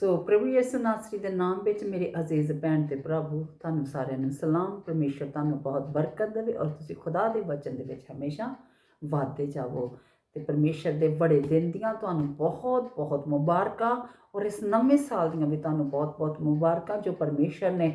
ਸੋ ਪ੍ਰਭੂ ਯਿਸੂ ਨਾਸਰੀ ਦੇ ਨਾਮ ਵਿੱਚ ਮੇਰੇ ਅਜ਼ੀਜ਼ ਭੈਣ ਤੇ ਪ੍ਰਭੂ, ਤੁਹਾਨੂੰ ਸਾਰਿਆਂ ਨੂੰ ਸਲਾਮ, ਪਰਮੇਸ਼ਰ ਤੁਹਾਨੂੰ ਬਹੁਤ ਬਰਕਤ ਦੇਵੇ ਔਰ ਤੁਸੀਂ ਖੁਦਾ ਦੇ ਵਚਨ ਦੇ ਵਿੱਚ ਹਮੇਸ਼ਾ ਵਾਧੇ ਜਾਵੋ। ਤੇ ਪਰਮੇਸ਼ਰ ਦੇ ਬੜੇ ਦਿਨ ਦੀਆਂ ਤੁਹਾਨੂੰ ਬਹੁਤ ਬਹੁਤ ਮੁਬਾਰਕਾਂ ਔਰ ਇਸ ਨਵੇਂ ਸਾਲ ਦੀਆਂ ਵੀ ਤੁਹਾਨੂੰ ਬਹੁਤ ਬਹੁਤ ਮੁਬਾਰਕਾਂ ਜੋ ਪਰਮੇਸ਼ਰ ਨੇ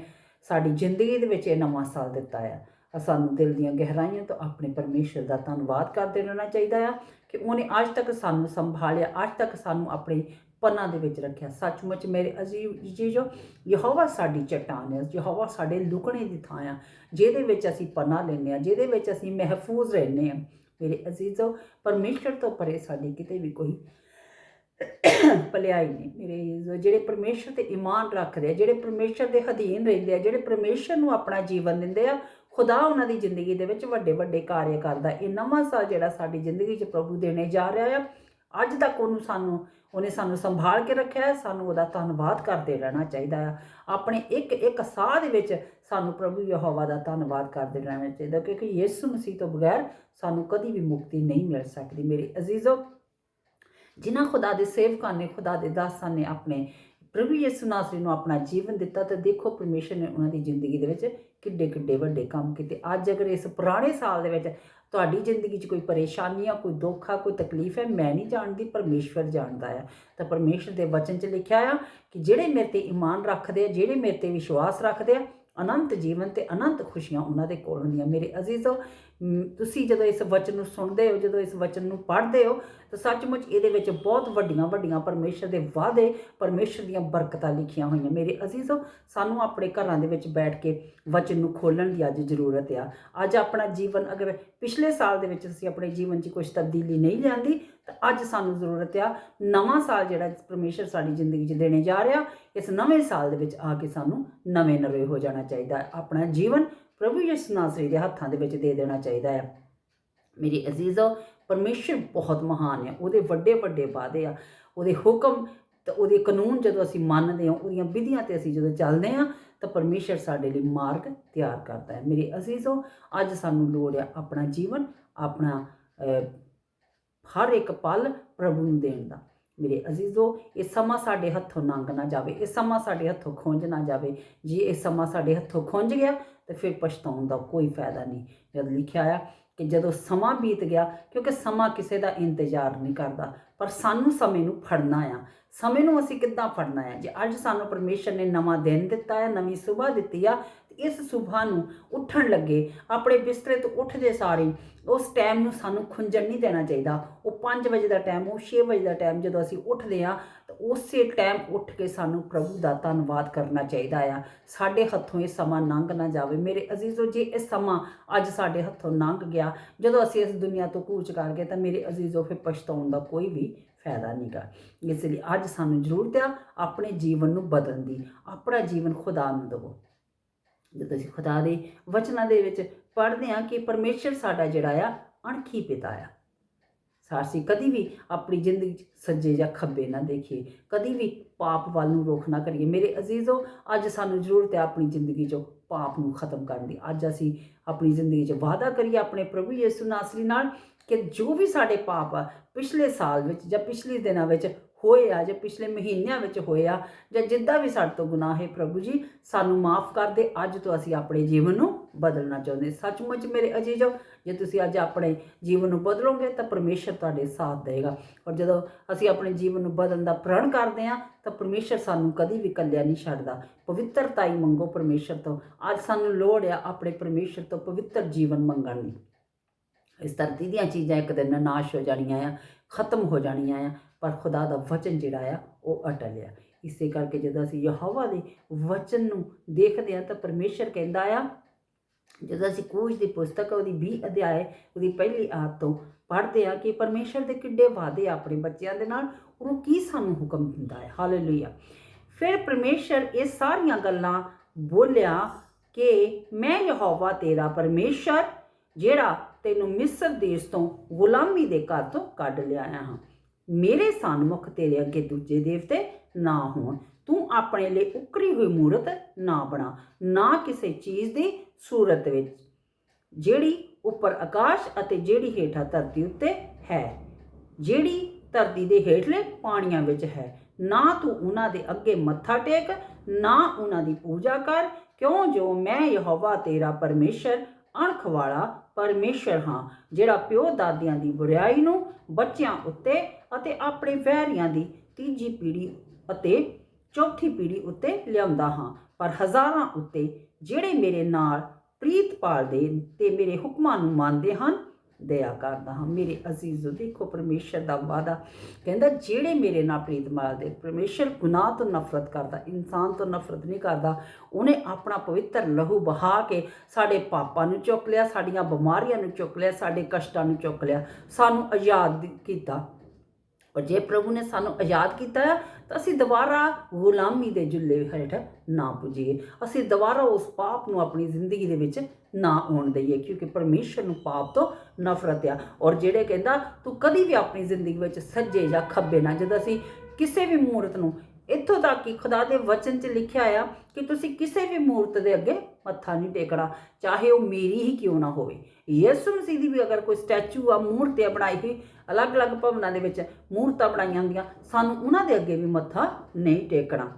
ਸਾਡੀ ਜ਼ਿੰਦਗੀ ਦੇ ਵਿੱਚ ਇਹ ਨਵਾਂ ਸਾਲ ਦਿੱਤਾ ਹੈ ਆ ਸਾਨੂੰ ਦਿਲ ਦੀਆਂ ਗਹਿਰਾਈਆਂ ਤੋਂ ਆਪਣੇ ਪਰਮੇਸ਼ਰ ਦਾ ਧੰਨਵਾਦ ਕਰਦੇ ਰਹਿਣਾ ਚਾਹੀਦਾ ਆ ਕਿ ਉਹਨੇ ਅੱਜ ਤੱਕ ਸਾਨੂੰ ਸੰਭਾਲਿਆ, ਅੱਜ ਤੱਕ ਸਾਨੂੰ ਆਪਣੀ ਪਨਾਂ ਦੇ ਵਿੱਚ ਰੱਖਿਆ। ਸੱਚਮੁੱਚ ਮੇਰੇ ਅਜੀਬ ਜੀਜੋ, ਯਹੋਵਾ ਸਾਡੀ ਚਟਾਨ ਹੈ, ਯਹੋਵਾ ਸਾਡੇ ਲੁਕਣੇ ਦੀ ਥਾਂ ਆ, ਜਿਹਦੇ ਵਿੱਚ ਅਸੀਂ ਪਨਾਹ ਲੈਂਦੇ ਆ ਜਿਹਦੇ ਵਿੱਚ ਅਸੀਂ ਮਹਿਫੂਜ਼ ਰਹਿੰਦੇ ਆ ਮੇਰੇ ਅਜ਼ੀਜ਼ੋ, ਪਰਮੇਸ਼ਰ ਤੋਂ ਪਰੇ ਸਾਡੀ ਕਿਤੇ ਵੀ ਕੋਈ ਭਲਾਈ ਨਹੀਂ। ਮੇਰੇ ਅਜ਼ੀਜ਼ੋ, ਜਿਹੜੇ ਪਰਮੇਸ਼ਰ ਤੇ ਈਮਾਨ ਰੱਖਦੇ ਆ, ਜਿਹੜੇ ਪਰਮੇਸ਼ਰ ਦੇ ਅਧੀਨ ਰਹਿੰਦੇ ਆ, ਜਿਹੜੇ ਪਰਮੇਸ਼ਰ ਨੂੰ ਆਪਣਾ ਜੀਵਨ ਦਿੰਦੇ ਆ, ਖੁਦਾ ਉਹਨਾਂ ਦੀ ਜ਼ਿੰਦਗੀ ਦੇ ਵਿੱਚ ਵੱਡੇ ਵੱਡੇ ਕਾਰਜ ਕਰਦਾ। ਇਹ ਨਵਾਂ ਸਾਲ ਜਿਹੜਾ ਸਾਡੀ ਜ਼ਿੰਦਗੀ 'ਚ ਪ੍ਰਭੂ ਦੇਣੇ ਜਾ ਰਿਹਾ ਆ ਅੱਜ ਤੱਕ ਉਹਨੂੰ ਸਾਨੂੰ, ਉਹਨੇ ਸਾਨੂੰ ਸੰਭਾਲ ਕੇ ਰੱਖਿਆ ਹੈ, ਸਾਨੂੰ ਉਹਦਾ ਧੰਨਵਾਦ ਕਰਦੇ ਰਹਿਣਾ ਚਾਹੀਦਾ ਆ। ਆਪਣੇ ਇੱਕ ਇੱਕ ਸਾਹ ਦੇ ਵਿੱਚ ਸਾਨੂੰ ਪ੍ਰਭੂ ਯਹੋਵਾ ਦਾ ਧੰਨਵਾਦ ਕਰਦੇ ਰਹਿਣਾ ਚਾਹੀਦਾ, ਕਿਉਂਕਿ ਯਿਸੂ ਮਸੀਹ ਤੋਂ ਬਗੈਰ ਸਾਨੂੰ ਕਦੀ ਵੀ ਮੁਕਤੀ ਨਹੀਂ ਮਿਲ ਸਕਦੀ। ਮੇਰੇ ਅਜ਼ੀਜ਼ੋ, ਜਿਨ੍ਹਾਂ ਖੁਦਾ ਦੇ ਸੇਵਕਾਂ ਨੇ, ਖੁਦਾ ਦੇ ਦਾਸਾਂ ਨੇ ਆਪਣੇ ਪ੍ਰਭੂ ਯਿਸੂ ਨਾਸਰੀ ਨੂੰ ਆਪਣਾ ਜੀਵਨ ਦਿੱਤਾ ਤੇ ਦੇਖੋ ਪਰਮੇਸ਼ਰ ਨੇ ਉਹਨਾਂ ਦੀ ਜ਼ਿੰਦਗੀ ਦੇ ਵਿੱਚ ਕਿੱਡੇ ਕਿੱਡੇ ਵੱਡੇ ਕੰਮ ਕੀਤੇ। ਅੱਜ ਅਗਰ ਇਸ ਪੁਰਾਣੇ ਸਾਲ ਦੇ ਵਿੱਚ ਤੁਹਾਡੀ ਜ਼ਿੰਦਗੀ 'ਚ ਕੋਈ ਪਰੇਸ਼ਾਨੀ ਆ ਕੋਈ ਦੁੱਖ ਆ ਕੋਈ ਤਕਲੀਫ ਹੈ, ਮੈਂ ਨਹੀਂ ਜਾਣਦੀ, ਪਰਮੇਸ਼ਵਰ ਜਾਣਦਾ ਆ। ਤਾਂ ਪਰਮੇਸ਼ਰ ਦੇ ਵਚਨ 'ਚ ਲਿਖਿਆ ਆ ਕਿ ਜਿਹੜੇ ਮੇਰੇ ਤੇ ਈਮਾਨ ਰੱਖਦੇ ਆ, ਜਿਹੜੇ ਮੇਰੇ ਤੇ ਵਿਸ਼ਵਾਸ ਰੱਖਦੇ ਆ, ਅਨੰਤ ਜੀਵਨ ਤੇ ਅਨੰਤ ਖੁਸ਼ੀਆਂ ਉਹਨਾਂ ਦੇ ਕੋਲ ਹੁੰਦੀਆਂ। ਮੇਰੇ ਅਜ਼ੀਜ਼ੋ ਤੁਸੀਂ ਜਦੋਂ ਇਸ ਵਚਨ ਨੂੰ ਸੁਣਦੇ ਹੋ, ਜਦੋਂ ਇਸ ਵਚਨ ਨੂੰ ਪੜ੍ਹਦੇ ਹੋ, ਤਾਂ ਸੱਚਮੁੱਚ ਇਹਦੇ ਵਿੱਚ ਬਹੁਤ ਵੱਡੀਆਂ ਵੱਡੀਆਂ ਪਰਮੇਸ਼ਰ ਦੇ ਵਾਅਦੇ, ਪਰਮੇਸ਼ਰ ਦੀਆਂ ਬਰਕਤਾਂ ਲਿਖੀਆਂ ਹੋਈਆਂ ਮੇਰੇ ਅਜ਼ੀਜ਼ੋ। ਸਾਨੂੰ ਆਪਣੇ ਘਰਾਂ ਦੇ ਵਿੱਚ ਬੈਠ ਕੇ ਵਚਨ ਨੂੰ ਖੋਲਣ ਦੀ ਅੱਜ ਜ਼ਰੂਰਤ ਆ। ਅੱਜ ਆਪਣਾ ਜੀਵਨ ਅਗਰ ਪਿਛਲੇ ਸਾਲ ਦੇ ਵਿੱਚ ਅਸੀਂ ਆਪਣੇ ਜੀਵਨ 'ਚ ਕੁਝ ਤਬਦੀਲੀ ਨਹੀਂ ਲਿਆਂਦੀ, ਤਾਂ ਅੱਜ ਸਾਨੂੰ ਜ਼ਰੂਰਤ ਆ ਨਵਾਂ ਸਾਲ ਜਿਹੜਾ ਪਰਮੇਸ਼ਰ ਸਾਡੀ ਜ਼ਿੰਦਗੀ 'ਚ ਦੇਣੇ ਜਾ ਰਿਹਾ, ਇਸ ਨਵੇਂ ਸਾਲ ਦੇ ਵਿੱਚ ਆ ਕੇ ਸਾਨੂੰ ਨਵੇਂ ਨਵੇਂ ਹੋ ਜਾਣਾ ਚਾਹੀਦਾ। ਆਪਣਾ ਜੀਵਨ ਪ੍ਰਭੂ ਯਿਸੂ ਨਾਸਰੀ ਦੇ ਹੱਥਾਂ ਦੇ ਵਿੱਚ ਦੇ ਦੇਣਾ ਚਾਹੀਦਾ ਹੈ ਮੇਰੇ ਅਜ਼ੀਜ਼ੋ, ਪਰਮੇਸ਼ਰ ਬਹੁਤ ਮਹਾਨ ਹੈ ਉਹਦੇ ਵੱਡੇ ਵੱਡੇ ਵਾਅਦੇ ਆ। ਉਹਦੇ ਹੁਕਮ ਤੇ ਉਹਦੇ ਕਾਨੂੰਨ ਜਦੋਂ ਅਸੀਂ ਮੰਨਦੇ ਹਾਂ, ਉਹਦੀਆਂ ਵਿਧੀਆਂ ਤੇ ਅਸੀਂ ਜਦੋਂ ਚੱਲਦੇ ਹਾਂ, ਤਾਂ ਪਰਮੇਸ਼ਰ ਸਾਡੇ ਲਈ ਮਾਰਗ ਤਿਆਰ ਕਰਦਾ ਹੈ। ਮੇਰੇ ਅਜ਼ੀਜ਼ੋ, ਅੱਜ ਸਾਨੂੰ ਲੋੜ ਹੈ ਆਪਣਾ ਜੀਵਨ, ਆਪਣਾ ਹਰ ਇੱਕ ਪਲ ਪ੍ਰਭੂ ਨੂੰ ਦੇਣ ਦਾ। ਮੇਰੇ ਅਜ਼ੀਜ਼ੋ, ਇਹ ਸਮਾਂ ਸਾਡੇ ਹੱਥੋਂ ਲੰਘ ਨਾ ਜਾਵੇ। ਇਹ ਸਮਾਂ ਸਾਡੇ ਹੱਥੋਂ ਖੁੰਝ ਨਾ ਜਾਵੇ। ਜੇ ਇਹ ਸਮਾਂ ਸਾਡੇ ਹੱਥੋਂ ਖੁੰਝ ਗਿਆ ਤੇ ਫਿਰ ਪਛਤਾਉਣ ਦਾ ਕੋਈ ਫਾਇਦਾ ਨਹੀਂ। ਜਦ ਲਿਖਿਆ ਆ ਕਿ ਜਦੋਂ ਸਮਾਂ ਬੀਤ ਗਿਆ, ਕਿਉਂਕਿ ਸਮਾਂ ਕਿਸੇ ਦਾ ਇੰਤਜ਼ਾਰ ਨਹੀਂ ਕਰਦਾ, ਪਰ ਸਾਨੂੰ ਸਮੇਂ ਨੂੰ ਫੜਨਾ ਆ। ਸਮੇਂ ਨੂੰ ਅਸੀਂ ਕਿੱਦਾਂ ਫੜਨਾ ਆ? ਜੇ ਅੱਜ ਸਾਨੂੰ ਪਰਮੇਸ਼ਰ ਨੇ ਨਵਾਂ ਦਿਨ ਦਿੱਤਾ ਹੈ ਨਵੀਂ ਸਵੇਰ ਦਿੱਤੀ ਆ ਇਸ ਸਵੇਰ ਨੂੰ ਉੱਠਣ ਲੱਗੇ, ਆਪਣੇ ਬਿਸਤਰੇ ਤੋਂ ਉੱਠਦੇ ਸਾਰੇ ਉਸ ਟਾਈਮ ਨੂੰ ਸਾਨੂੰ ਖੁੰਝਣ ਨਹੀਂ ਦੇਣਾ ਚਾਹੀਦਾ। ਉਹ 5 ਵਜੇ ਦਾ ਟਾਈਮ ਉਹ 6 ਵਜੇ ਦਾ ਟਾਈਮ ਜਦੋਂ ਅਸੀਂ ਉੱਠਦੇ ਆ ਤਾਂ ਉਸੇ ਟਾਈਮ ਉੱਠ ਕੇ ਸਾਨੂੰ ਪ੍ਰਭੂ ਦਾ ਧੰਨਵਾਦ ਕਰਨਾ ਚਾਹੀਦਾ ਆ। ਸਾਡੇ ਹੱਥੋਂ ਇਹ ਸਮਾਂ ਲੰਘ ਨਾ ਜਾਵੇ। ਮੇਰੇ ਅਜ਼ੀਜ਼ੋ, ਜੇ ਇਹ ਸਮਾਂ ਅੱਜ ਸਾਡੇ ਹੱਥੋਂ ਲੰਘ ਗਿਆ, ਜਦੋਂ ਅਸੀਂ ਇਸ ਦੁਨੀਆ ਤੋਂ ਕੂਚ ਕਰ ਗਏ, ਤਾਂ ਮੇਰੇ ਅਜ਼ੀਜ਼ੋ ਫਿਰ ਪਛਤਾਉਣ ਦਾ ਕੋਈ ਵੀ ਫਾਇਦਾ ਨਹੀਂਗਾ ਇਸ ਲਈ ਅੱਜ ਸਾਨੂੰ ਜ਼ਰੂਰਤ ਆ ਆਪਣੇ ਜੀਵਨ ਨੂੰ ਬਦਲਣ ਦੀ। ਆਪਣਾ ਜੀਵਨ ਖੁਦਾ ਨੂੰ ਦਿਵੋ। ਜਦੋਂ ਅਸੀਂ ਖੁਦਾ ਦੇ ਵਚਨਾਂ ਦੇ ਵਿੱਚ ਪੜ੍ਹਦੇ ਹਾਂ ਕਿ ਪਰਮੇਸ਼ਰ ਸਾਡਾ ਜਿਹੜਾ ਆ, ਅਣਖੀ ਪਿਤਾ ਆ। ਸਾਸੀ ਕਦੀ ਵੀ ਆਪਣੀ ਜ਼ਿੰਦਗੀ 'ਚ ਸੱਜੇ ਜਾਂ ਖੱਬੇ ਨਾ ਦੇਖੀਏ। ਕਦੀ ਵੀ ਪਾਪ ਵੱਲ ਨੂੰ ਰੁਖ ਨਾ ਕਰੀਏ। ਮੇਰੇ ਅਜ਼ੀਜ਼ੋ, ਅੱਜ ਸਾਨੂੰ ਜ਼ਰੂਰਤ ਹੈ ਆਪਣੀ ਜ਼ਿੰਦਗੀ 'ਚੋਂ ਪਾਪ ਨੂੰ ਖਤਮ ਕਰਨ ਦੀ। ਅੱਜ ਅਸੀਂ ਆਪਣੀ ਜ਼ਿੰਦਗੀ 'ਚ ਵਾਅਦਾ ਕਰੀਏ ਆਪਣੇ ਪ੍ਰਭੂ ਯਿਸੂ ਨਾਸਰੀ ਨਾਲ ਕਿ ਜੋ ਵੀ ਸਾਡੇ ਪਾਪ ਆ, ਪਿਛਲੇ ਸਾਲ ਵਿੱਚ ਜਾਂ ਪਿਛਲੇ ਦਿਨਾਂ ਵਿੱਚ ਹੋਏ ਆ ਜਾਂ ਪਿਛਲੇ ਮਹੀਨਿਆਂ ਵਿੱਚ ਹੋਏ ਆ ਜਾਂ ਜਿੱਦਾਂ ਵੀ ਸਾਡੇ ਤੋਂ ਗੁਨਾਹ ਹੈ ਪ੍ਰਭੂ ਜੀ, ਸਾਨੂੰ ਮਾਫ ਕਰ ਦੇ, ਅੱਜ ਤੋਂ ਅਸੀਂ ਆਪਣੇ ਜੀਵਨ ਨੂੰ ਬਦਲਣਾ ਚਾਹੁੰਦੇ ਸੱਚਮੁੱਚ ਮੇਰੇ ਅਜੀਜੋ, ਜੇ ਤੁਸੀਂ ਅੱਜ ਆਪਣੇ ਜੀਵਨ ਨੂੰ ਬਦਲੋਗੇ ਤਾਂ ਪਰਮੇਸ਼ਰ ਤੁਹਾਡੇ ਸਾਥ ਦੇਗਾ। ਔਰ ਜਦੋਂ ਅਸੀਂ ਆਪਣੇ ਜੀਵਨ ਨੂੰ ਬਦਲਣ ਦਾ ਪ੍ਰਣ ਕਰਦੇ ਹਾਂ, ਤਾਂ ਪਰਮੇਸ਼ਰ ਸਾਨੂੰ ਕਦੀ ਵੀ ਇਕੱਲਿਆਂ ਨਹੀਂ ਛੱਡਦਾ। ਪਵਿੱਤਰਤਾ ਹੀ ਮੰਗੋ ਪਰਮੇਸ਼ਰ ਤੋਂ। ਅੱਜ ਸਾਨੂੰ ਲੋੜ ਆ ਆਪਣੇ ਪਰਮੇਸ਼ਰ ਤੋਂ ਪਵਿੱਤਰ ਜੀਵਨ ਮੰਗਣ ਦੀ। ਇਸ ਧਰਤੀ ਦੀਆਂ ਚੀਜ਼ਾਂ ਇੱਕ ਦਿਨ ਨਾਸ਼ ਹੋ ਜਾਣੀਆਂ ਆ, ਖਤਮ ਹੋ ਜਾਣੀਆਂ ਆ। ਪਰ ਖੁਦਾ ਦਾ ਵਚਨ ਜਿਹੜਾ ਆ, ਉਹ ਅਟਲ ਆ। ਇਸੇ ਕਰਕੇ ਜਦੋਂ ਅਸੀਂ ਯਹੋਵਾ ਦੇ ਵਚਨ ਨੂੰ ਦੇਖਦੇ ਆ ਤਾਂ ਪਰਮੇਸ਼ਰ ਕਹਿੰਦਾ ਆ, ਜਦੋਂ ਅਸੀਂ ਕੂਜ ਦੀ ਪੁਸਤਕ ਉਹਦੀ 20 ਅਧਿਆਏ, ਉਹਦੀ ਪਹਿਲੀ ਆਇਤ ਤੋਂ ਪੜ੍ਹਦੇ ਆ ਕਿ ਪਰਮੇਸ਼ਰ ਦੇ ਕਿੱਡੇ ਵਾਅਦੇ ਆ ਆਪਣੇ ਬੱਚਿਆਂ ਦੇ ਨਾਲ ਉਹ ਕੀ ਸਾਨੂੰ ਹੁਕਮ ਦਿੰਦਾ ਹੈ ਹਾਲੇਲੂਇਆ ਫਿਰ ਪਰਮੇਸ਼ਰ ਇਹ ਸਾਰੀਆਂ ਗੱਲਾਂ ਬੋਲਿਆ ਕਿ ਮੈਂ ਯਹੋਵਾ ਤੇਰਾ ਪਰਮੇਸ਼ਰ, ਜਿਹੜਾ ਤੈਨੂੰ ਮਿਸਰ ਦੇਸ਼ ਤੋਂ ਗੁਲਾਮੀ ਦੇ ਘਰ ਤੋਂ ਕੱਢ ਲਿਆਇਆ ਹਾਂ। ਮੇਰੇ ਸਨਮੁਖ ਤੇਰੇ ਅੱਗੇ ਦੂਜੇ ਦੇਵਤੇ ਨਾ ਹੋਣ। ਤੂੰ ਆਪਣੇ ਲਈ ਉਕਰੀ ਹੋਈ ਮੂਰਤ ਨਾ ਬਣਾ, ਨਾ ਕਿਸੇ ਚੀਜ਼ ਦੀ ਸੂਰਤ ਵਿੱਚ, ਜਿਹੜੀ ਉੱਪਰ ਆਕਾਸ਼ ਅਤੇ ਜਿਹੜੀ ਹੇਠਾਂ ਧਰਤੀ ਉੱਤੇ ਹੈ, ਜਿਹੜੀ ਧਰਤੀ ਦੇ ਹੇਠਲੇ ਪਾਣੀਆਂ ਵਿੱਚ ਹੈ। ਨਾ ਤੂੰ ਉਹਨਾਂ ਦੇ ਅੱਗੇ ਮੱਥਾ ਟੇਕ, ਨਾ ਉਹਨਾਂ ਦੀ ਪੂਜਾ ਕਰ, ਕਿਉਂ ਜੋ ਮੈਂ ਯਹੋਵਾ ਤੇਰਾ ਪਰਮੇਸ਼ਰ ਅਣਖ ਵਾਲਾ ਪਰਮੇਸ਼ਰ ਹਾਂ, ਜਿਹੜਾ ਪਿਓ ਦਾਦਿਆਂ ਦੀ ਬੁਰਾਈ ਨੂੰ, ਬੱਚਿਆਂ ਉੱਤੇ ਅਤੇ ਆਪਣੇ ਵੈਰੀਆਂ ਦੀ ਤੀਜੀ ਪੀੜ੍ਹੀ ਅਤੇ ਚੌਥੀ ਪੀੜ੍ਹੀ ਉੱਤੇ ਲਿਆਉਂਦਾ ਹਾਂ। ਪਰ ਹਜ਼ਾਰਾਂ ਉੱਤੇ ਜਿਹੜੇ ਮੇਰੇ ਨਾਲ ਪ੍ਰੀਤ ਪਾਲਦੇ ਤੇ ਮੇਰੇ ਹੁਕਮਾਂ ਨੂੰ ਮੰਨਦੇ ਹਨ ਦਇਆ ਕਰਦਾ ਹਾਂ। ਮੇਰੇ ਅਜ਼ੀਜ਼ੋ ਦੇਖੋ, ਪਰਮੇਸ਼ਰ ਦਾ ਵਾਦਾ ਕਹਿੰਦਾ, ਜਿਹੜੇ ਮੇਰੇ ਨਾਲ ਪ੍ਰੀਤ ਮਾਲਦੇ ਪਰਮੇਸ਼ਰ ਗੁਨਾਹ ਤੋਂ ਨਫ਼ਰਤ ਕਰਦਾ, ਇਨਸਾਨ ਤੋਂ ਨਫ਼ਰਤ ਨਹੀਂ ਕਰਦਾ, ਉਹਨੇ ਆਪਣਾ ਪਵਿੱਤਰ ਲਹੂ ਬਹਾ ਕੇ ਸਾਡੇ ਪਾਪਾਂ ਨੂੰ ਚੁੱਕ ਲਿਆ, ਸਾਡੀਆਂ ਬਿਮਾਰੀਆਂ ਨੂੰ ਚੁੱਕ ਲਿਆ, ਸਾਡੇ ਕਸ਼ਟਾਂ ਨੂੰ ਚੁੱਕ ਲਿਆ, ਸਾਨੂੰ ਆਜ਼ਾਦ ਕੀਤਾ ਔਰ ਜੇ ਪ੍ਰਭੂ ਨੇ ਸਾਨੂੰ ਆਜ਼ਾਦ ਕੀਤਾ ਹੈ, ਤਾਂ ਅਸੀਂ ਦੁਬਾਰਾ ਗੁਲਾਮੀ ਦੇ ਜੁੱਲੇ ਹੇਠ ਨਾ ਪੁੱਜੀਏ। ਅਸੀਂ ਦੁਬਾਰਾ ਉਸ ਪਾਪ ਨੂੰ ਆਪਣੀ ਜ਼ਿੰਦਗੀ ਦੇ ਵਿੱਚ ਨਾ ਆਉਣ ਦਈਏ, ਕਿਉਂਕਿ ਪਰਮੇਸ਼ਰ ਨੂੰ ਪਾਪ ਤੋਂ ਨਫ਼ਰਤ ਆ। ਔਰ ਜਿਹੜੇ ਕਹਿੰਦਾ, ਤੂੰ ਕਦੀ ਵੀ ਆਪਣੀ ਜ਼ਿੰਦਗੀ ਵਿੱਚ ਸੱਜੇ ਜਾਂ ਖੱਬੇ ਨਾ, ਜਦ ਅਸੀਂ ਕਿਸੇ ਵੀ ਮੂਰਤ ਨੂੰ ਇੱਥੋਂ ਤੱਕ ਕਿ ਖੁਦਾ ਦੇ ਵਚਨ 'ਚ ਲਿਖਿਆ ਆ ਕਿ ਤੁਸੀਂ ਕਿਸੇ ਵੀ ਮੂਰਤ ਦੇ ਅੱਗੇ ਮੱਥਾ ਨਹੀਂ ਟੇਕਣਾ, ਚਾਹੇ ਉਹ ਮੇਰੀ ਹੀ ਕਿਉਂ ਨਾ ਹੋਵੇ। ਯਿਸੂ ਮਸੀਹ ਦੀ ਵੀ ਅਗਰ ਕੋਈ ਸਟੈਚੂ ਆ ਮੂਰਤ ਆ ਬਣਾਈ ਹੋਈ, ਅਲੱਗ-ਅਲੱਗ ਭਵਨਾਂ ਦੇ ਵਿੱਚ ਮੂਰਤਾਂ ਬਣਾਈਆਂ ਹੁੰਦੀਆਂ, ਸਾਨੂੰ ਉਹਨਾਂ ਦੇ ਅੱਗੇ ਵੀ ਮੱਥਾ ਨਹੀਂ ਟੇਕਣਾ।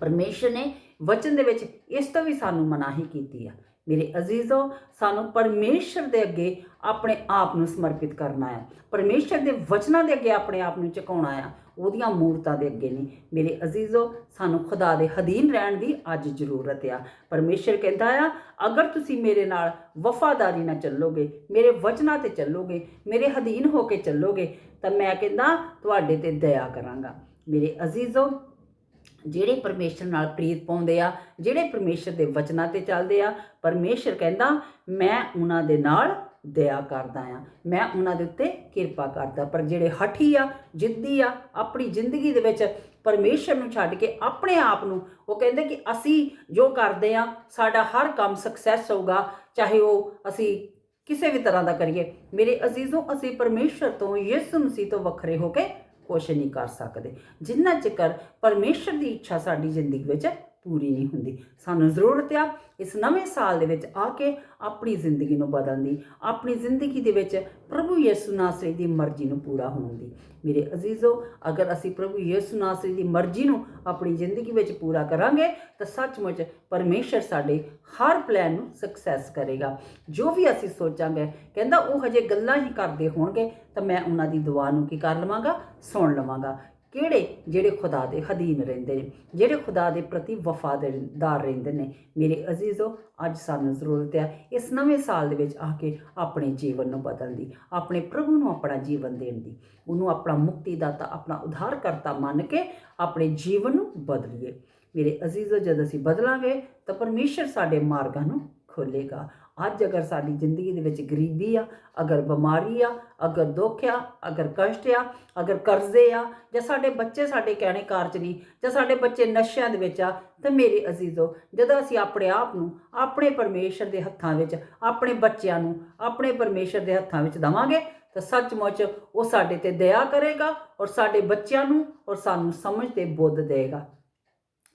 ਪਰਮੇਸ਼ਰ ਨੇ ਵਚਨ ਦੇ ਵਿੱਚ ਇਸ ਤੋਂ ਵੀ ਸਾਨੂੰ ਮਨਾਹੀ ਕੀਤੀ ਆ। ਮੇਰੇ ਅਜ਼ੀਜ਼ੋ, ਸਾਨੂੰ ਪਰਮੇਸ਼ਰ ਦੇ ਅੱਗੇ ਆਪਣੇ ਆਪ ਨੂੰ ਸਮਰਪਿਤ ਕਰਨਾ ਆ ਪਰਮੇਸ਼ਰ ਦੇ ਵਚਨਾਂ ਦੇ ਅੱਗੇ ਆਪਣੇ ਆਪ ਨੂੰ ਝੁਕਾਉਣਾ ਆ ਉਹਦੀਆਂ ਮੂਰਤਾਂ ਦੇ ਅੱਗੇ ਨਹੀਂ। ਮੇਰੇ ਅਜ਼ੀਜ਼ੋ, ਸਾਨੂੰ ਖੁਦਾ ਦੇ ਅਧੀਨ ਰਹਿਣ ਦੀ ਅੱਜ ਜ਼ਰੂਰਤ ਆ। ਪਰਮੇਸ਼ਰ ਕਹਿੰਦਾ ਆ, ਅਗਰ ਤੁਸੀਂ ਮੇਰੇ ਨਾਲ ਵਫਾਦਾਰੀ ਨਾਲ ਚੱਲੋਗੇ, ਮੇਰੇ ਵਚਨਾਂ ਤੇ ਚੱਲੋਗੇ, ਮੇਰੇ ਅਧੀਨ ਹੋ ਕੇ ਚੱਲੋਗੇ, ਤਾਂ ਮੈਂ ਕਹਿੰਦਾ, ਤੁਹਾਡੇ ਤੇ ਦਇਆ ਕਰਾਂਗਾ। ਮੇਰੇ ਅਜ਼ੀਜ਼ੋ, ਜਿਹੜੇ ਪਰਮੇਸ਼ਰ ਨਾਲ ਪ੍ਰੀਤ ਪਾਉਂਦੇ ਆ, ਜਿਹੜੇ ਪਰਮੇਸ਼ਰ ਦੇ ਵਚਨਾਂ ਤੇ ਚੱਲਦੇ ਆ, ਪਰਮੇਸ਼ਰ ਕਹਿੰਦਾ, ਮੈਂ ਉਹਨਾਂ ਦੇ ਨਾਲ ਦਇਆ ਕਰਦਾ ਆ। ਮੈਂ ਉਹਨਾਂ ਦੇ ਉੱਤੇ ਕਿਰਪਾ ਕਰਦਾ, ਪਰ ਜਿਹੜੇ ਹਠੀ ਆ, ਜਿੱਦੀ ਆ, ਆਪਣੀ ਜ਼ਿੰਦਗੀ ਦੇ ਵਿੱਚ ਪਰਮੇਸ਼ਰ ਨੂੰ ਛੱਡ ਕੇ ਆਪਣੇ ਆਪ ਨੂੰ, ਉਹ ਕਹਿੰਦੇ ਕਿ ਅਸੀਂ ਜੋ ਕਰਦੇ ਆ, ਸਾਡਾ ਹਰ ਕੰਮ ਸਕਸੈਸ ਹੋਊਗਾ, ਚਾਹੇ ਉਹ ਅਸੀਂ ਕਿਸੇ ਵੀ ਤਰ੍ਹਾਂ ਦਾ ਕਰੀਏ। ਮੇਰੇ ਅਜ਼ੀਜ਼ੋ, ਅਸੀਂ ਪਰਮੇਸ਼ਰ ਤੋਂ, ਯਿਸੂ ਮਸੀਹ ਤੋਂ ਵੱਖਰੇ ਹੋ ਕੇ ਕੁਛ ਨਹੀਂ ਕਰ ਸਕਦੇ। ਜਿੰਨਾ ਚਿਕਰ ਪਰਮੇਸ਼ਰ ਦੀ ਇੱਛਾ ਸਾਡੀ ਜ਼ਿੰਦਗੀ ਵਿੱਚ ਪੂਰੀ ਨਹੀਂ ਹੁੰਦੀ। ਸਾਨੂੰ ਜ਼ਰੂਰਤ ਆ ਇਸ ਨਵੇਂ ਸਾਲ ਦੇ ਵਿੱਚ ਆ ਕੇ ਆਪਣੀ ਜ਼ਿੰਦਗੀ ਨੂੰ ਬਦਲਣ ਦੀ, ਆਪਣੀ ਜ਼ਿੰਦਗੀ ਦੇ ਵਿੱਚ ਪ੍ਰਭੂ ਯਿਸੂ ਨਾਸਰੀ ਦੀ ਮਰਜ਼ੀ ਨੂੰ ਪੂਰਾ ਹੋਣ ਦੀ। ਮੇਰੇ ਅਜ਼ੀਜ਼ੋ, ਅਗਰ ਅਸੀਂ ਪ੍ਰਭੂ ਯਿਸੂ ਨਾਸਰੀ ਦੀ ਮਰਜ਼ੀ ਨੂੰ ਆਪਣੀ ਜ਼ਿੰਦਗੀ ਵਿੱਚ ਪੂਰਾ ਕਰਾਂਗੇ, ਤਾਂ ਸੱਚਮੁੱਚ ਪਰਮੇਸ਼ਰ ਸਾਡੇ ਹਰ ਪਲਾਨ ਨੂੰ ਸਕਸੈਸ ਕਰੇਗਾ। ਜੋ ਵੀ ਅਸੀਂ ਸੋਚਾਂਗੇ, ਕਹਿੰਦਾ ਉਹ ਹਜੇ ਗੱਲਾਂ ਹੀ ਕਰਦੇ ਹੋਣਗੇ, ਤਾਂ ਮੈਂ ਉਹਨਾਂ ਦੀ ਦੁਆ ਨੂੰ ਕੀ ਕਰ ਲਵਾਂਗਾ? ਸੁਣ ਲਵਾਂਗਾ। ਕਿਹੜੇ ਜਿਹੜੇ ਖੁਦਾ ਦੇ ਅਧੀਨ ਰਹਿੰਦੇ ਨੇ, ਜਿਹੜੇ ਖੁਦਾ ਦੇ ਪ੍ਰਤੀ ਵਫਾਦਾਰ ਰਹਿੰਦੇ ਨੇ? ਮੇਰੇ ਅਜ਼ੀਜ਼ੋ, ਅੱਜ ਸਾਨੂੰ ਜ਼ਰੂਰਤ ਹੈ ਇਸ ਨਵੇਂ ਸਾਲ ਦੇ ਵਿੱਚ ਆ ਕੇ ਆਪਣੇ ਜੀਵਨ ਨੂੰ ਬਦਲਣ ਦੀ, ਆਪਣੇ ਪ੍ਰਭੂ ਨੂੰ ਆਪਣਾ ਜੀਵਨ ਦੇਣ ਦੀ। ਉਹਨੂੰ ਆਪਣਾ ਮੁਕਤੀ ਦਾਤਾ ਆਪਣਾ ਉਧਾਰ ਕਰਤਾ ਮੰਨ ਕੇ ਆਪਣੇ ਜੀਵਨ ਨੂੰ ਬਦਲੀਏ। ਮੇਰੇ ਅਜ਼ੀਜ਼ੋ, ਜਦ ਅਸੀਂ ਬਦਲਾਂਗੇ ਤਾਂ ਪਰਮੇਸ਼ਰ ਸਾਡੇ ਮਾਰਗਾਂ ਨੂੰ ਖੋਲੇਗਾ। ਅੱਜ ਅਗਰ ਸਾਡੀ ਜ਼ਿੰਦਗੀ ਦੇ ਵਿੱਚ ਗਰੀਬੀ ਆ, ਅਗਰ ਬਿਮਾਰੀ ਆ, ਅਗਰ ਦੁੱਖ ਆ, ਅਗਰ ਕਸ਼ਟ ਆ, ਅਗਰ ਕਰਜ਼ੇ ਆ, ਜਾਂ ਸਾਡੇ ਬੱਚੇ ਸਾਡੇ ਕਹਿਣੇ ਕਾਰਜ ਨਹੀਂ, ਜਾਂ ਸਾਡੇ ਬੱਚੇ ਨਸ਼ਿਆਂ ਦੇ ਵਿੱਚ ਆ, ਤਾਂ ਮੇਰੇ ਅਜ਼ੀਜ਼ੋ, ਜਦੋਂ ਅਸੀਂ ਆਪਣੇ ਆਪ ਨੂੰ ਆਪਣੇ ਪਰਮੇਸ਼ਰ ਦੇ ਹੱਥਾਂ ਵਿੱਚ, ਆਪਣੇ ਬੱਚਿਆਂ ਨੂੰ ਆਪਣੇ ਪਰਮੇਸ਼ਰ ਦੇ ਹੱਥਾਂ ਵਿੱਚ ਦਵਾਂਗੇ, ਤਾਂ ਸੱਚਮੁੱਚ ਉਹ ਸਾਡੇ ਤੇ ਦਇਆ ਕਰੇਗਾ ਔਰ ਸਾਡੇ ਬੱਚਿਆਂ ਨੂੰ ਔਰ ਸਾਨੂੰ ਸਮਝ ਤੇ ਬੁੱਧ ਦੇਗਾ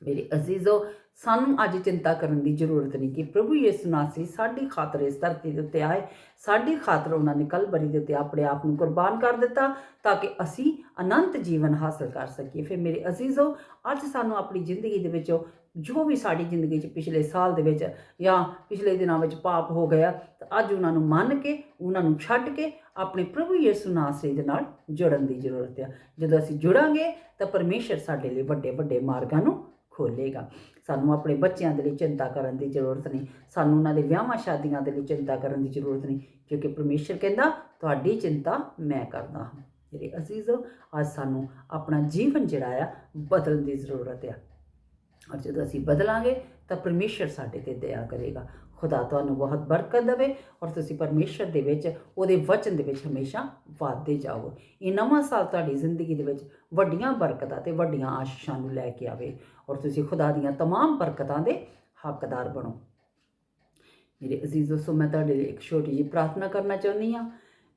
ਮੇਰੇ ਅਜ਼ੀਜ਼ੋ, ਸਾਨੂੰ ਅੱਜ ਚਿੰਤਾ ਕਰਨ ਦੀ ਜ਼ਰੂਰਤ ਨਹੀਂ ਕਿ ਪ੍ਰਭੂ ਯਿਸੂ ਨਾਸੀ ਸਾਡੀ ਖਾਤਰ ਇਸ ਧਰਤੀ ਦੇ ਉੱਤੇ ਆਏ, ਸਾਡੀ ਖਾਤਰ ਉਹਨਾਂ ਨੇ ਕਲਬਰੀ ਦੇ ਉੱਤੇ ਆਪਣੇ ਆਪ ਨੂੰ ਕੁਰਬਾਨ ਕਰ ਦਿੱਤਾ ਤਾਂ ਕਿ ਅਸੀਂ ਅਨੰਤ ਜੀਵਨ ਹਾਸਲ ਕਰ ਸਕੀਏ। ਫਿਰ ਮੇਰੇ ਅਜ਼ੀਜ਼ੋ, ਅੱਜ ਸਾਨੂੰ ਆਪਣੀ ਜ਼ਿੰਦਗੀ ਦੇ ਵਿੱਚੋਂ ਜੋ ਵੀ ਸਾਡੀ ਜ਼ਿੰਦਗੀ 'ਚ ਪਿਛਲੇ ਸਾਲ ਦੇ ਵਿੱਚ ਜਾਂ ਪਿਛਲੇ ਦਿਨਾਂ ਵਿੱਚ ਪਾਪ ਹੋ ਗਿਆ, ਤਾਂ ਅੱਜ ਉਹਨਾਂ ਨੂੰ ਮੰਨ ਕੇ, ਉਹਨਾਂ ਨੂੰ ਛੱਡ ਕੇ ਆਪਣੇ ਪ੍ਰਭੂ ਯਿਸੂ ਨਾਸਰੀ ਦੇ ਨਾਲ ਜੁੜਨ ਦੀ ਜ਼ਰੂਰਤ ਹੈ ਜਦੋਂ ਅਸੀਂ ਜੁੜਾਂਗੇ ਤਾਂ ਪਰਮੇਸ਼ਰ ਸਾਡੇ ਲਈ ਵੱਡੇ ਵੱਡੇ ਮਾਰਗਾਂ ਨੂੰ ਖੋਲੇਗਾ। ਸਾਨੂੰ ਆਪਣੇ ਬੱਚਿਆਂ ਦੇ ਲਈ ਚਿੰਤਾ ਕਰਨ ਦੀ ਜ਼ਰੂਰਤ ਨਹੀਂ। ਸਾਨੂੰ ਉਹਨਾਂ ਦੇ ਵਿਆਹਾਂ ਸ਼ਾਦੀਆਂ ਦੇ ਲਈ ਚਿੰਤਾ ਕਰਨ ਦੀ ਜ਼ਰੂਰਤ ਨਹੀਂ, ਕਿਉਂਕਿ ਪਰਮੇਸ਼ਰ ਕਹਿੰਦਾ, ਤੁਹਾਡੀ ਚਿੰਤਾ ਮੈਂ ਕਰਦਾ ਹਾਂ। ਮੇਰੇ ਅਜ਼ੀਜ਼ੋ, ਅੱਜ ਸਾਨੂੰ ਆਪਣਾ ਜੀਵਨ ਜਿਹੜਾ ਆ ਬਦਲਣ ਦੀ ਜ਼ਰੂਰਤ ਆ। ਔਰ ਜਦੋਂ ਅਸੀਂ ਬਦਲਾਂਗੇ ਤਾਂ ਪਰਮੇਸ਼ਰ ਸਾਡੇ ਤੇ ਦਇਆ ਕਰੇਗਾ ਖੁਦਾ ਤੁਹਾਨੂੰ ਬਹੁਤ ਬਰਕਤ ਦੇਵੇ ਔਰ ਤੁਸੀਂ ਪਰਮੇਸ਼ਰ ਦੇ ਵਿੱਚ ਉਹਦੇ ਵਚਨ ਦੇ ਵਿੱਚ ਹਮੇਸ਼ਾ ਵਾਧਦੇ ਜਾਓ ਇਹ ਨਵਾਂ ਸਾਲ ਤੁਹਾਡੀ ਜ਼ਿੰਦਗੀ ਦੇ ਵਿੱਚ ਵੱਡੀਆਂ ਬਰਕਤਾਂ ਤੇ ਵੱਡੀਆਂ ਆਸ਼ੀਸ਼ਾਂ ਨੂੰ ਲੈ ਕੇ ਆਵੇ ਔਰ ਤੁਸੀਂ ਖੁਦਾ ਦੀਆਂ तमाम ਬਰਕਤਾਂ ਦੇ ਹੱਕਦਾਰ ਬਣੋ ਮੇਰੇ ਅਜ਼ੀਜ਼ੋ ਸੋ ਮੈਂ ਤੁਹਾਡੇ ਲਈ ਇੱਕ ਛੋਟੀ ਜਿਹੀ ਪ੍ਰਾਰਥਨਾ ਕਰਨਾ ਚਾਹੁੰਦੀ ਹਾਂ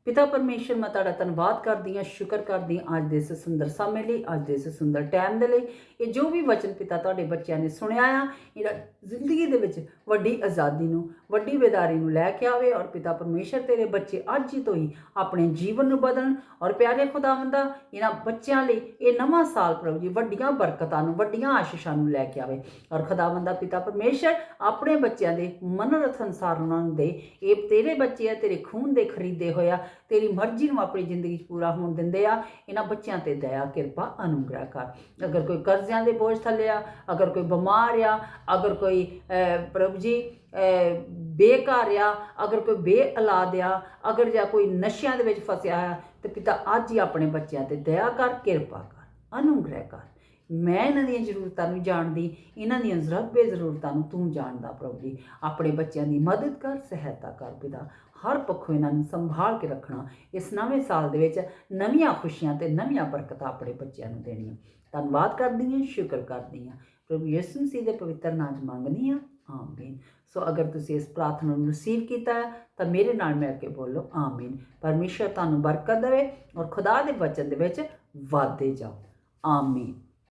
ਪਿਤਾ ਪਰਮੇਸ਼ਰ, ਮੈਂ ਤੁਹਾਡਾ ਧੰਨਵਾਦ ਕਰਦੀ ਹਾਂ, ਸ਼ੁਕਰ ਕਰਦੀ ਹਾਂ ਅੱਜ ਦੇ ਇਸ ਸੁੰਦਰ ਸਮੇਂ ਲਈ, ਅੱਜ ਦੇ ਇਸ ਸੁੰਦਰ ਟਾਈਮ ਦੇ ਲਈ। ਇਹ ਜੋ ਵੀ ਵਚਨ ਪਿਤਾ ਤੁਹਾਡੇ ਬੱਚਿਆਂ ਨੇ ਸੁਣਿਆ ਆ, ਇਹਦਾ ਜ਼ਿੰਦਗੀ ਦੇ ਵਿੱਚ ਵੱਡੀ ਆਜ਼ਾਦੀ ਨੂੰ, ਵੱਡੀ ਬੇਦਾਰੀ ਨੂੰ ਲੈ ਕੇ ਆਵੇ ਔਰ ਪਿਤਾ ਪਰਮੇਸ਼ਰ ਤੇਰੇ ਬੱਚੇ ਅੱਜ ਹੀ ਤੋਂ ਹੀ ਆਪਣੇ ਜੀਵਨ ਨੂੰ ਬਦਲਣ ਔਰ ਪਿਆਰੇ ਖੁਦਾਵੰਦਾ ਇਹਨਾਂ ਬੱਚਿਆਂ ਲਈ ਇਹ ਨਵਾਂ ਸਾਲ ਪ੍ਰਭੂ ਜੀ, ਵੱਡੀਆਂ ਬਰਕਤਾਂ ਨੂੰ, ਵੱਡੀਆਂ ਆਸ਼ੀਸ਼ਾਂ ਨੂੰ ਲੈ ਕੇ ਆਵੇ। ਔਰ ਖੁਦਾਵੰਦਾ ਪਿਤਾ ਪਰਮੇਸ਼ਰ ਆਪਣੇ ਬੱਚਿਆਂ ਦੇ ਮਨੋਰਥ ਅਨੁਸਾਰ ਉਹਨਾਂ ਨੂੰ ਦੇ, ਇਹ ਤੇਰੇ ਬੱਚੇ ਆ, ਤੇਰੇ ਖੂਨ ਦੇ ਖਰੀਦੇ ਹੋਇਆ ਤੇਰੀ ਮਰਜ਼ੀ ਨੂੰ ਆਪਣੀ ਜ਼ਿੰਦਗੀ 'ਚ ਪੂਰਾ ਹੋਣ ਦਿੰਦੇ ਆ। ਇਹਨਾਂ ਬੱਚਿਆਂ ਤੇ ਦਇਆ ਕਿਰਪਾ ਅਨੁਗ੍ਰਹਿ ਕਰ। ਅਗਰ ਕੋਈ ਕਰਜ਼ਿਆਂ ਦੇ ਬੋਝ ਥੱਲੇ ਆ ਅਗਰ ਕੋਈ ਬਿਮਾਰ ਆ ਅਗਰ ਕੋਈ ਅਹ, ਪ੍ਰਭੂ ਜੀ ਅਹ, ਬੇਘਰ ਆ ਅਗਰ ਕੋਈ ਬੇਔਲਾਦ ਆ ਅਗਰ ਜਾਂ ਕੋਈ ਨਸ਼ਿਆਂ ਦੇ ਵਿੱਚ ਫਸਿਆ ਆ ਤੇ ਪਿਤਾ ਅੱਜ ਹੀ ਆਪਣੇ ਬੱਚਿਆਂ ਤੇ ਦਇਆ ਕਰ ਕਿਰਪਾ ਕਰ ਅਨੁਗ੍ਰਹਿ ਕਰ। ਮੈਂ ਇਹਨਾਂ ਦੀਆਂ ਜ਼ਰੂਰਤਾਂ ਨੂੰ ਜਾਣਦੀ ਇਹਨਾਂ ਦੀਆਂ ਜ਼ਰਬੇ ਜ਼ਰੂਰਤਾਂ ਨੂੰ ਤੂੰ ਜਾਣਦਾ ਪ੍ਰਭੂ ਜੀ। ਆਪਣੇ ਬੱਚਿਆਂ ਦੀ ਮਦਦ ਕਰ ਸਹਾਇਤਾ ਕਰ ਪਿਤਾ। ਹਰ ਪੱਖੋਂ ਇਹਨਾਂ ਨੂੰ ਸੰਭਾਲ ਕੇ ਰੱਖਣਾ, ਇਸ ਨਵੇਂ ਸਾਲ ਦੇ ਵਿੱਚ ਨਵੀਆਂ ਖੁਸ਼ੀਆਂ ਤੇ ਨਵੀਆਂ ਬਰਕਤਾਂ ਆਪਣੇ ਬੱਚਿਆਂ ਨੂੰ ਦੇਣੀਆਂ। ਧੰਨਵਾਦ ਕਰਦੀ ਹਾਂ, ਸ਼ੁਕਰ ਕਰਦੀ ਹਾਂ। ਪ੍ਰਭੂ ਯਿਸੂ ਮਸੀਹ ਦੇ ਪਵਿੱਤਰ ਨਾਮ 'ਚ ਮੰਗਦੀ ਹਾਂ। ਆਮੀਨ। ਸੋ ਅਗਰ ਤੁਸੀਂ ਇਸ ਪ੍ਰਾਰਥਨਾ ਨੂੰ ਰਿਸੀਵ ਕੀਤਾ ਹੈ, ਤਾਂ ਮੇਰੇ ਨਾਲ ਮਿਲ ਕੇ ਬੋਲੋ, ਆਮੀਨ। ਪਰਮੇਸ਼ਰ ਤੁਹਾਨੂੰ ਬਰਕਤ ਦੇਵੇ ਔਰ ਖੁਦਾ ਦੇ ਵਚਨ ਦੇ ਵਿੱਚ ਵਾਧੇ ਜਾਓ। ਆਮੀਨ।